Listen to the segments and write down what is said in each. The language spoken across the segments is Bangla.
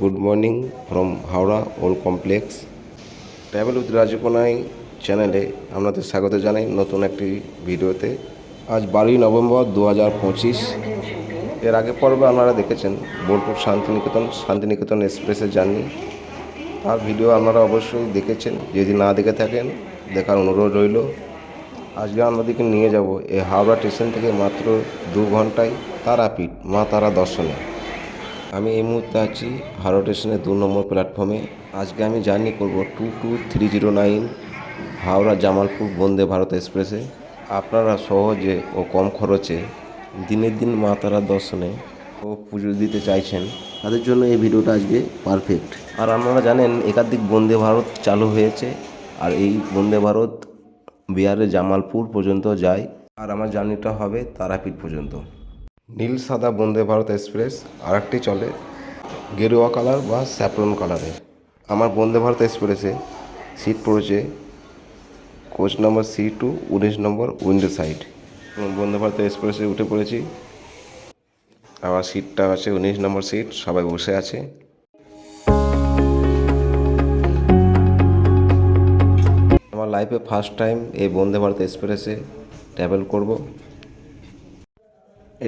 গুড মর্নিং ফ্রম হাওড়া ওল কমপ্লেক্স। ট্রাভেল উইথ রাজকোনাই চ্যানেলে আপনাদের স্বাগত জানাই নতুন একটি ভিডিওতে। আজ বারোই নভেম্বর দু হাজার পঁচিশ। এর আগে পর্বে আপনারা দেখেছেন বোলপুর শান্তিনিকেতন শান্তিনিকেতন এক্সপ্রেসের জার্নি। তার ভিডিও আপনারা অবশ্যই দেখেছেন। যদি না দেখে থাকেন, দেখার অনুরোধ রইল। আজকে আমাদেরকে নিয়ে যাব এই হাওড়া স্টেশন থেকে মাত্র দু ঘন্টায় তারাপীঠ, মা তারা দর্শনে। আমি এই মুহূর্তে আছি হাওড়া স্টেশনের দু নম্বর প্ল্যাটফর্মে আজকে আমি জার্নি করব two two three zero nine Howrah Jamalpur Vande Bharat এক্সপ্রেসে। আপনারা সহজে ও কম খরচে দিনের দিন মা তারা দর্শনে ও পুজো দিতে চাইছেন, তাদের জন্য এই ভিডিওটা আজকে পারফেক্ট আর আপনারা জানেন, একাধিক বন্দে ভারত চালু হয়েছে, আর এই বন্দে ভারত বিহারের জামালপুর পর্যন্ত যায়, আর আমার জার্নিটা হবে তারাপীঠ পর্যন্ত। নীল সাদা বন্দে ভারত এক্সপ্রেস আর একটি চলে গেরুয়া কালার বা স্যাপ্রন কালারের। আমার বন্দে ভারত এক্সপ্রেসে সিট পড়েছে কোচ নম্বর সি টু, উনিশ number window side. Vande Bharat এক্সপ্রেসে উঠে পড়েছি। আমার সিটটা আছে উনিশ নম্বর সিট, সবাই বসে আছে। আমার লাইফে ফার্স্ট টাইম এই বন্দে ভারত এক্সপ্রেসে ট্রাভেল করব।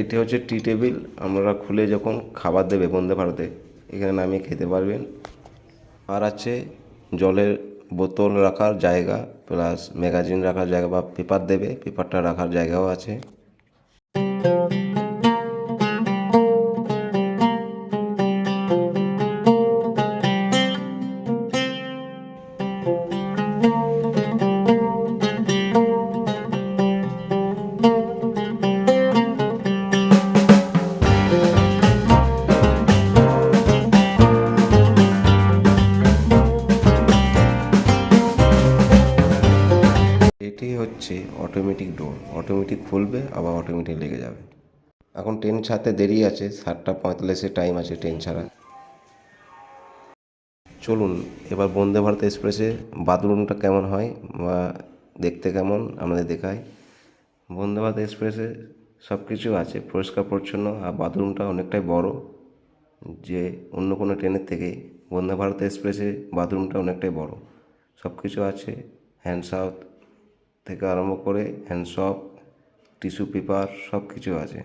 এটি হচ্ছে টি টেবিল। আপনারা খুলে যখন খাবার দেবে বন্দে ভারতে, এখানে নামিয়ে খেতে পারবেন। আর আছে জলের বোতল রাখার জায়গা, প্লাস ম্যাগাজিন রাখার জায়গা বা পেপার দেবে, পেপারটা রাখার জায়গাও আছে। এটি খুলবে আবার অটোমেটিক লেগে যাবে। এখন ট্রেন ছাড়তে দেরি আছে, সাতটা পঁয়তাল্লিশে টাইম আছে ট্রেন ছাড়া চলুন, এবার বন্দে ভারত এক্সপ্রেসে বাথরুমটা কেমন হয়, বা দেখতে কেমন, আমাদের দেখায়। বন্দে ভারত এক্সপ্রেসে সব কিছু আছে, পরিষ্কার পরিচ্ছন্ন, আর বাথরুমটা অনেকটাই বড়, যে অন্য কোনো ট্রেনের থেকে বন্দে ভারত এক্সপ্রেসে বাথরুমটা অনেকটাই বড়। সব কিছু আছে হ্যান্ড সাউথ থেকে আরম্ভ করে হ্যান্ডসপ টিস্যু পেপার সব কিছু আছে।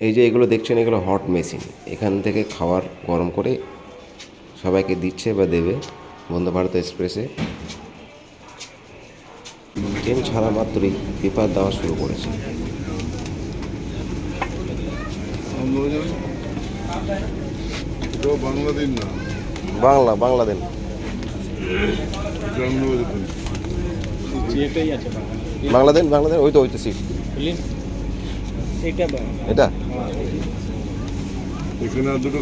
এই যে এগুলো দেখছেন, এগুলো হট মেশিন এখান থেকে খাবার গরম করে সবাইকে দিচ্ছে বা দেবে বন্দে ভারত এক্সপ্রেসে ট্রেন ছাড়া মাত্রই পেপার দেওয়া শুরু করেছে। বাংলা বাংলা দেন। বাংলা দেন বাংলা দেন, ওই তো ওই তো সিট এটা? দুটো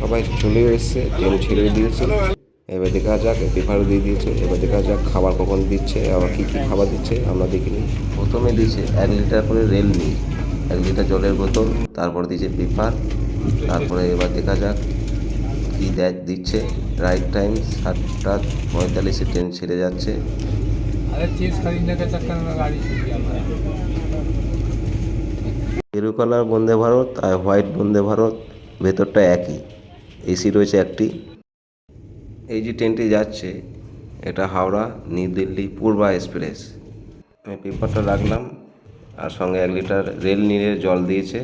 সবাই চলে এসছে, ট্রেন ছেড়ে দিয়েছে। এবার দেখা যাক পেপারও দিয়ে দিয়েছে এবার দেখা যাক খাবার কখন দিচ্ছে আবার কী কী খাবার দিচ্ছে আমরা দেখিনি প্রথমে দিয়েছে এক লিটার করে রেল নিই এক লিটার জলের বোতল তারপর দিয়েছে পেপার তারপরে এবার দেখা যাক কী দেখ দিচ্ছে। রাইট টাইম সাতটা পঁয়তাল্লিশে ট্রেন ছেড়ে যাচ্ছে। পেরুকালার বন্দে ভারত আর হোয়াইট বন্দে ভারত ভেতরটা একই। এসি রয়েছে একটি। এই যে ট্রেনটি যাচ্ছে, এটা হাওড়া, নিউ দিল্লি, পূর্বা এক্সপ্রেস। আমি পেপারটা রাখলাম, আর সঙ্গে এক লিটার রেল নিয়ে জল দিয়েছে।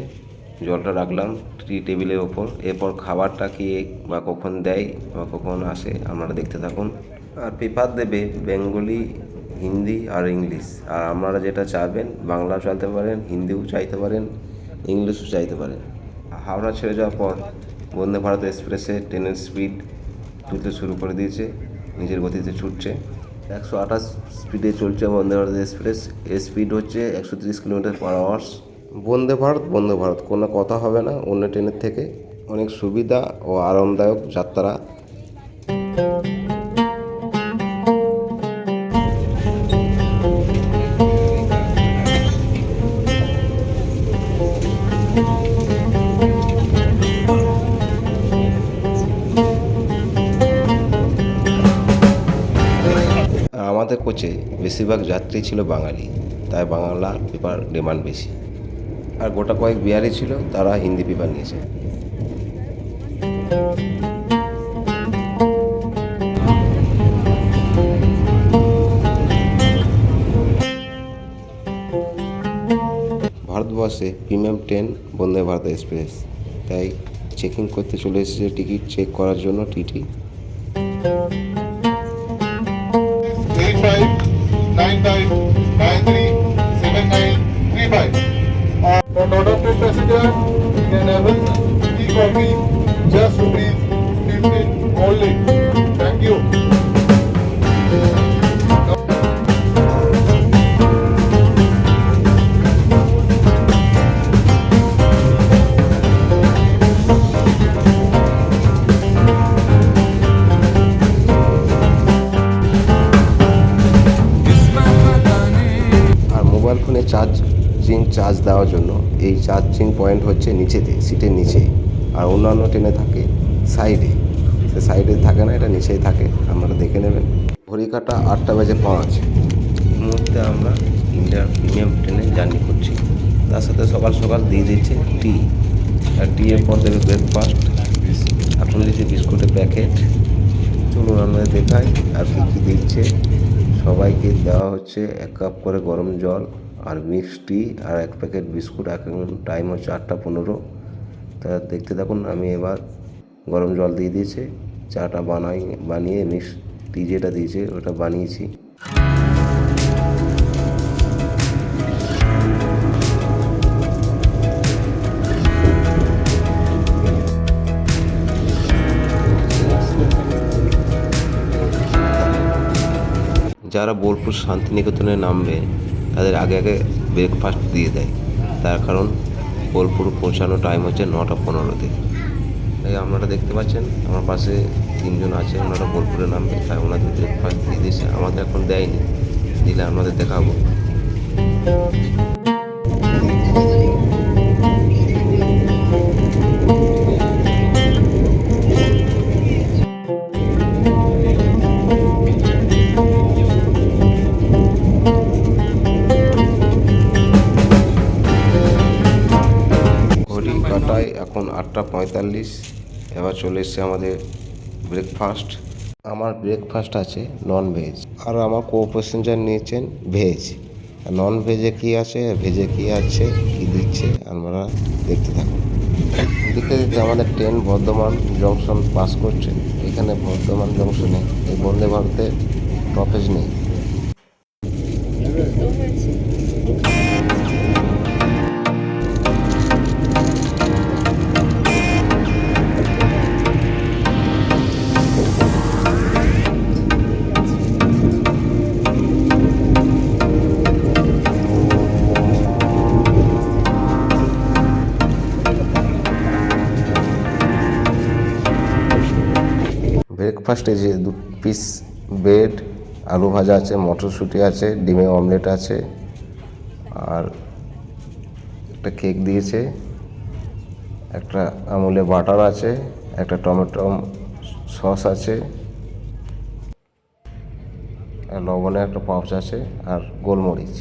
জলটা রাখলাম টি টেবিলের ওপর। এরপর খাবারটা কি বা কখন দেয় বা কখন আসে আপনারা দেখতে থাকুন। আর পেপার দেবে বেঙ্গলি, হিন্দি আর ইংলিশ। আর আপনারা যেটা চাইবেন, বাংলাও চাইতে পারেন, হিন্দিও চাইতে পারেন, ইংলিশও চাইতে পারেন। হাওড়া ছেড়ে যাওয়ার পর বন্দে ভারত এক্সপ্রেসে ট্রেনের স্পিড তুলতে শুরু করে দিয়েছে, নিজের গতিতে ছুটছে। একশো আঠাশ স্পিডে চলছে বন্দে ভারত এক্সপ্রেস এর স্পিড হচ্ছে একশো তিরিশ kilometre per hours Vande Bharat Vande Bharat, কোনো কথা হবে না। অন্য ট্রেনের থেকে অনেক সুবিধা ও আরামদায়ক যাত্রা কোচে বেশিরভাগ যাত্রী ছিল বাঙালি, তাই বাংলা পেপার ডিমান্ড বেশি। আর গোটা কয়েক বিহারি ছিল, তারা হিন্দি পেপার নিয়েছে। ভারতবর্ষে premium train Vande Bharat express, তাই চেকিং করতে চলে এসেছে টিকিট চেক করার জন্য TT. Five nine five nine three seven nine three five. For non-opted passenger, you can have a tea coffee just charging দেওয়ার জন্য এই চার্জিং পয়েন্ট হচ্ছে নিচেতে সিটের নিচেই আর অন্যান্য ট্রেনে থাকে সাইডে সে সাইডে থাকে না, এটা নিচেই থাকে। আপনারা দেখে নেবেন। ঘড়ি কাটা আটটা বেজে পাঁচ। এই মুহূর্তে আমরা ইন্ডিয়ার প্রিমিয়াম ট্রেনে জার্নি করছি। তার সাথে সকাল সকাল দিয়ে দিচ্ছে টি আর টি এর পর দেবে ব্রেকফাস্ট এখন দিচ্ছে বিস্কুটের প্যাকেট চলুন আমরা দেখাই। আর কী কী দিচ্ছে? সবাইকে দেওয়া হচ্ছে এক কাপ করে গরম জল। আর মিক্সড টি আর এক প্যাকেট বিস্কুট এখন টাইম হচ্ছে আটটা পনেরো। তা দেখতে দেখুন আমি এবার গরম জল দিয়ে দিয়েছে। চাটা বানাই, বানিয়ে মিক্স টি যেটা দিয়েছে, ওটা বানিয়েছি। যারা বোলপুর শান্তিনিকেতনে নামবে তাদের আগে আগে ব্রেকফাস্ট দিয়ে দেয়। তার কারণ বোলপুর পৌঁছানোর টাইম হচ্ছে নটা পনেরোতে। তাই আপনারা দেখতে পাচ্ছেন, আমার পাশে তিনজন আছে, ওনারা বোলপুরে নামবে, তাই ওনাদের ব্রেকফাস্ট দিয়ে দিয়েছে। আমাদের এখন দেয়নি, দিলে আমাদের দেখাবো। চলে এসছে আমাদের ব্রেকফাস্ট আমার ব্রেকফাস্ট আছে নন ভেজ আর আমার কো প্যাসেঞ্জার নিয়েছেন ভেজ নন ভেজে কী আছে? ভেজে কী আছে? কী দিচ্ছে? আমরা দেখতে থাকুন। দেখতে দেখতে আমাদের ট্রেন বর্ধমান জংশন পাস করছে এখানে বর্ধমান জংশনে এই বন্দে ভারতে টপেজ নেই। ব্রেকফাস্টে যে দু পিস ব্রেড আলু ভাজা আছে, মটরশুঁটি আছে, ডিমে অমলেট আছে, আর একটা কেক দিয়েছে, একটা আমুলে বাটার আছে, একটা টমেটো সস আছে লবণের একটা পাউচ আছে, আর গোলমরিচ।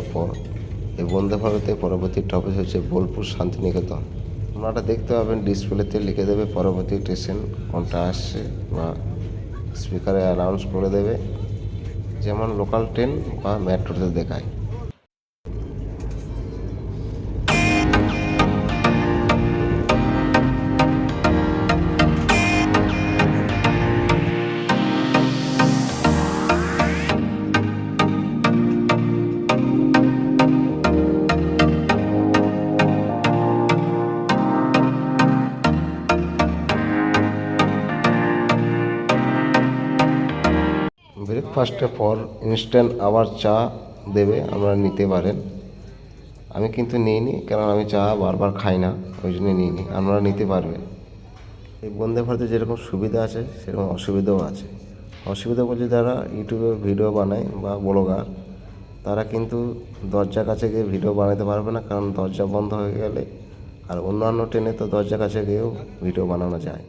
যাওয়ার পর এই বন্দে ভারতের পরবর্তী টপিক হচ্ছে বোলপুর শান্তিনিকেতন। আপনারা দেখতে পাবেন ডিসপ্লেতে লিখে দেবে পরবর্তী স্টেশন কোনটা আসছে বা স্পিকারে অ্যানাউন্স করে দেবে। যেমন লোকাল ট্রেন বা মেট্রোতে দেখায়। ব্রেকফাস্টের পর ইনস্ট্যান্ট আবার চা দেবে আমরা নিতে পারেন। আমি কিন্তু নিইনি, কারণ আমি চা বারবার খাই না, ওই জন্য নিইনি, আপনারা নিতে পারবেন। এই বন্দে ভারতে যেরকম সুবিধা আছে, সেরকম অসুবিধাও আছে। অসুবিধা বলতে যারা ইউটিউবে ভিডিও বানায় বা ব্লগার, তারা কিন্তু দরজা কাছে গিয়ে ভিডিও বানাতে পারবে না, কারণ দরজা বন্ধ হয়ে গেলে আর অন্যান্য ট্রেনে তো দরজা কাছে গিয়েও ভিডিও বানানো যায়।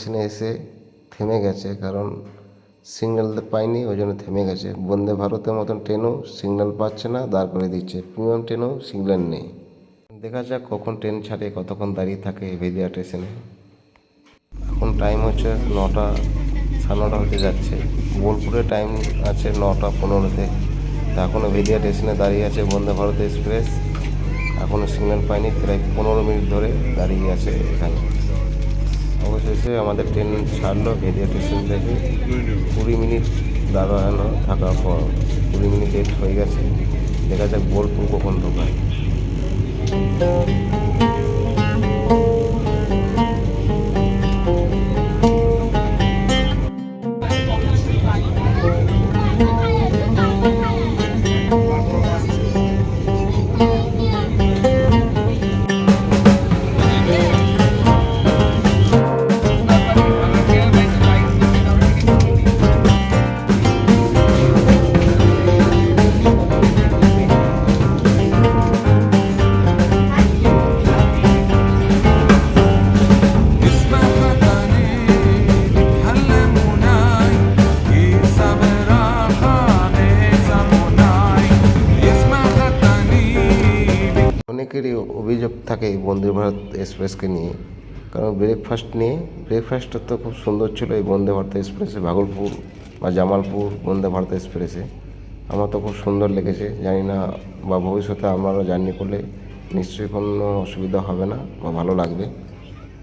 স্টেশনে এসে থেমে গেছে, কারণ সিগন্যাল পাইনি, ওই জন্য থেমে গেছে। বন্দে ভারতের মতন ট্রেনও সিগন্যাল পাচ্ছে না, দাঁড় করে দিচ্ছে। প্রিমিয়াম ট্রেনও সিগন্যাল নেই। দেখা যাক কখন ট্রেন ছাড়ে, কতক্ষণ দাঁড়িয়ে থাকে ভেদিয়া স্টেশনে এখন টাইম হচ্ছে নটা, সাড়ে নটা হতে যাচ্ছে। বোলপুরে টাইম আছে নটা পনেরোতে। তা এখনও ভেদিয়া স্টেশনে দাঁড়িয়ে আছে বন্দে ভারত এক্সপ্রেস এখনও সিগন্যাল পাইনি, প্রায় পনেরো মিনিট ধরে দাঁড়িয়ে আছে এখানে। অবশেষে আমাদের ট্রেন ছাড়লো ভেদিয়া স্টেশন থেকে। কুড়ি মিনিট দাঁড়ানো থাকার পর কুড়ি মিনিট লেট হয়ে গেছে। দেখা যাক বোলপুর কখন ঢোকায়। অনেকেরই অভিযোগ থাকে এই বন্দে ভারত এক্সপ্রেসকে নিয়ে। কারণ ব্রেকফাস্ট নিয়ে ব্রেকফাস্টটা তো খুব সুন্দর ছিল এই বন্দে ভারত এক্সপ্রেসে, ভাগলপুর বা জামালপুর বন্দে ভারত এক্সপ্রেসে। আমার তো খুব সুন্দর লেগেছে, জানি না বা ভবিষ্যতে আপনারা জার্নি করলে নিশ্চয়ই কোনো অসুবিধা হবে না বা ভালো লাগবে।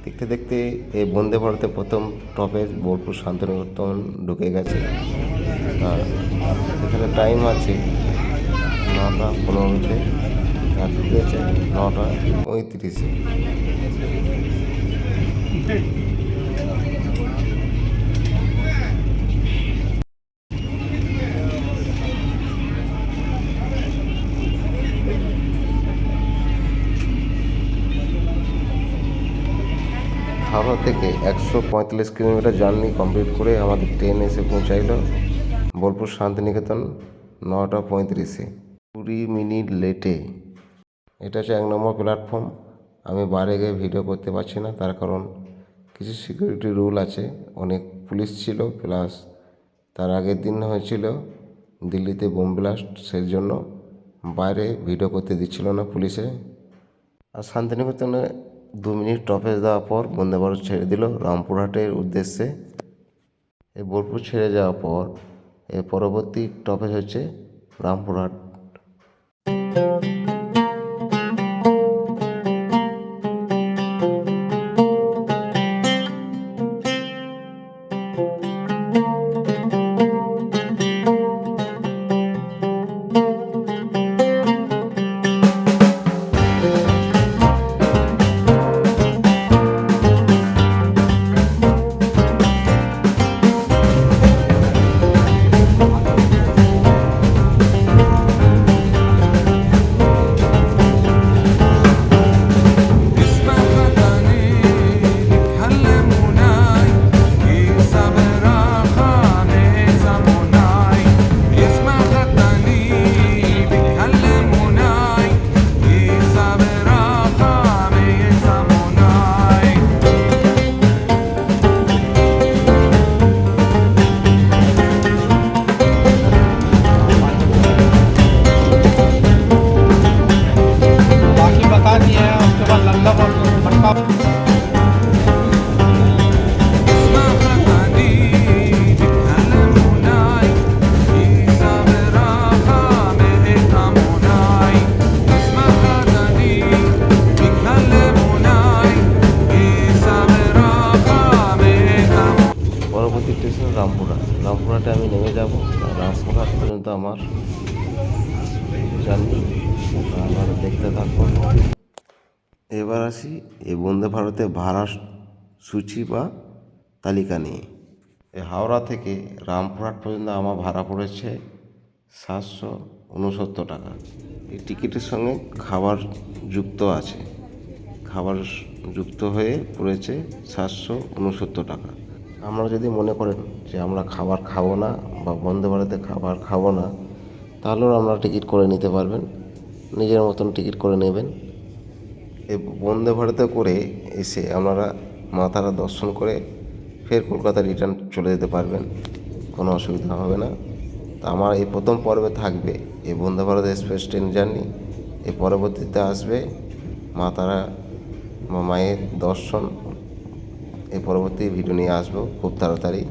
দেখতে দেখতে এই বন্দে ভারতে প্রথম টপে বোলপুর শান্তিনিকেতন ঢুকে গেছে। আর এখানে টাইম আছে নটা পনেরোতে ঢুকেছে নটা পঁয়ত্রিশে হাওড়া থেকে একশো পঁয়তাল্লিশ কিলোমিটার জার্নি কমপ্লিট করে আমাদের ট্রেন এসে পৌঁছাইল বোলপুর শান্তিনিকেতন নটা পঁয়ত্রিশে। কুড়ি মিনিট লেটে এটা হচ্ছে এক নম্বর প্ল্যাটফর্ম আমি বাইরে গিয়ে ভিডিও করতে পারছি না, তার কারণ কিছু সিকিউরিটি রুল আছে। অনেক পুলিশ ছিল প্লাস তার আগের দিন হয়েছিল দিল্লিতে বোম ব্লাস্ট সেই জন্য বাইরে ভিডিও করতে দিচ্ছিল না পুলিশে। আর শান্তিনিকেতনে দু মিনিট টপেজ দেওয়ার পর বন্দে ভারত ছেড়ে দিল রামপুরহাটের উদ্দেশ্যে। এই বোলপুর ছেড়ে যাওয়ার পর এর পরবর্তী টপেজ হচ্ছে রামপুরহাট। আমার জার্নি আপনারা দেখতে থাকুন এবার আসি এই বন্দে ভারতে ভাড়া সূচি বা তালিকা নিয়ে। হাওড়া থেকে রামপুরহাট পর্যন্ত আমার ভাড়া পড়েছে সাতশো উনসত্তর টাকা। এই টিকিটের সঙ্গে খাবার যুক্ত আছে। খাবার যুক্ত হয়ে পড়েছে সাতশো উনসত্তর টাকা। আমরা যদি মনে করেন যে আমরা খাবার খাব না বা বন্দে ভারতে খাবার খাব না তাহলেও আপনারা টিকিট করে নিতে পারবেন। নিজের মতন টিকিট করে নেবেন। এই বন্দে ভারতে করে এসে আপনারা মাতারা দর্শন করে ফের কলকাতা রিটার্ন চলে যেতে পারবেন। কোনো অসুবিধা হবে না। তা আমার এই প্রথম পর্বে থাকবে এই Vande Bharat express train journey. এই পরবর্তীতে আসবে মা তারা বা মায়ের দর্শন। এই পরবর্তী ভিডিও নিয়ে আসব খুব তাড়াতাড়ি।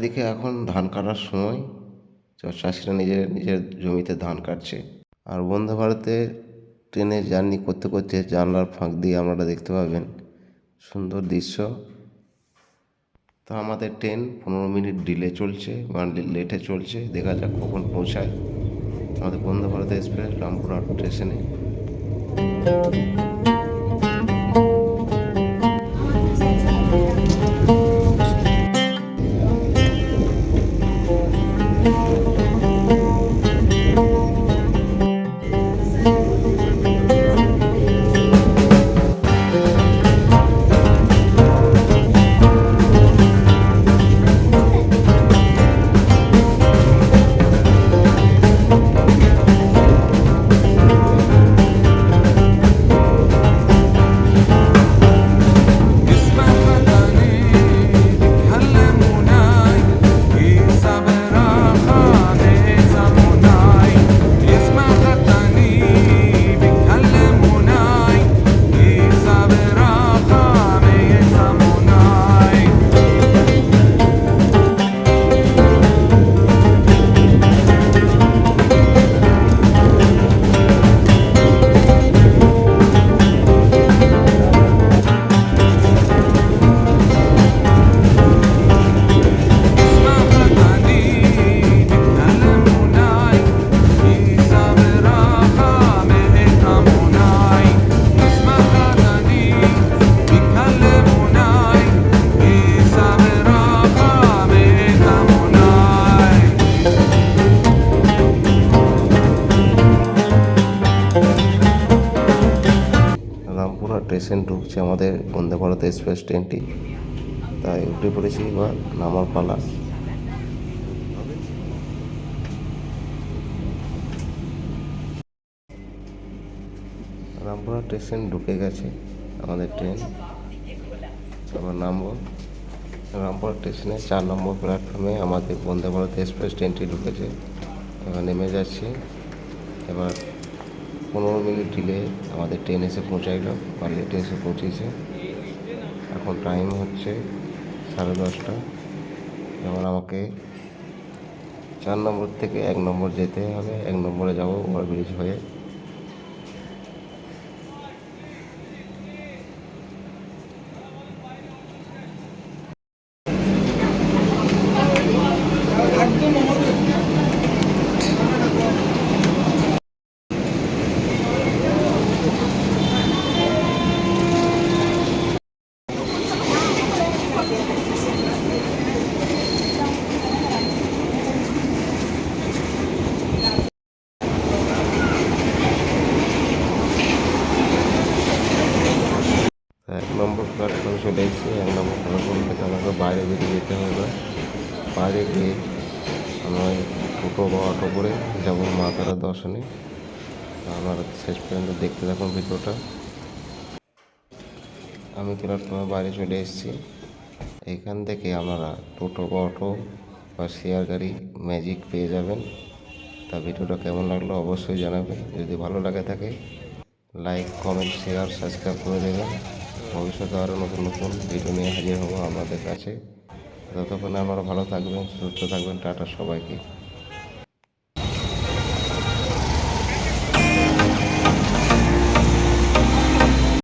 চারিদিকে এখন ধান কাটার সময় চাষিরা নিজের নিজের জমিতে ধান কাটছে। আর বন্দে ভারতে ট্রেনে জার্নি করতে করতে জানলার ফাঁক দিয়ে আপনারা দেখতে পাবেন সুন্দর দৃশ্য। তো আমাদের ট্রেন পনেরো মিনিট ডিলে চলছে বা লেটে চলছে, দেখা যাক কখন পৌঁছায়। আমাদের বন্দে ভারত এক্সপ্রেস, রামপুরহাট স্টেশনে। ঢুকছে আমাদের বন্দে ভারত এক্সপ্রেস ট্রেনটি। তাই উঠে পড়েছি এবার নামার পালা। রামপুরা স্টেশন ঢুকে গেছে আমাদের ট্রেন। আবার নামবো। রামপুরা স্টেশনে চার নম্বর প্ল্যাটফর্মে আমাদের বন্দে ভারত এক্সপ্রেস ট্রেনটি ঢুকেছে। এবার নেমে যাচ্ছি। এবার পনেরো মিনিট ডিলে আমাদের ট্রেন এসে পৌঁছাইলো লেটে এসে পৌঁছেছে। এখন টাইম হচ্ছে সাড়ে দশটা। এবার আমাকে চার নম্বর থেকে এক নম্বর যেতে হবে, এক নম্বরে যাব ওভারব্রিজ হয়ে তা এক নম্বর প্ল্যাটফর্মে চলে এসেছি এক নম্বর প্ল্যাটফর্ম থেকে আমাকে বাইরে বেরিয়ে যেতে হবে। বাইরে গিয়ে আমরা টোটো বা অটো করে যাব মা তারা দর্শনে। আমার শেষ পর্যন্ত দেখতে থাকুন ভিডিওটা। আমি প্ল্যাটফর্মে বাইরে চলে এসেছি। এখান থেকে আপনারা টোটো বা অটো বা শেয়ার গাড়ি ম্যাজিক পেয়ে যাবেন। তা ভিডিওটা কেমন লাগল অবশ্যই জানাবেন। যদি ভালো লাগে থাকে লাইক কমেন্ট শেয়ার সাবস্ক্রাইব করে দেবেন। ভবিষ্যতে আরও নতুন নতুন ভিডিও নিয়ে হাজির হব আমাদের কাছে। ততক্ষণে আপনারা ভালো থাকবেন, সুস্থ থাকবেন, টাটা সবাইকে।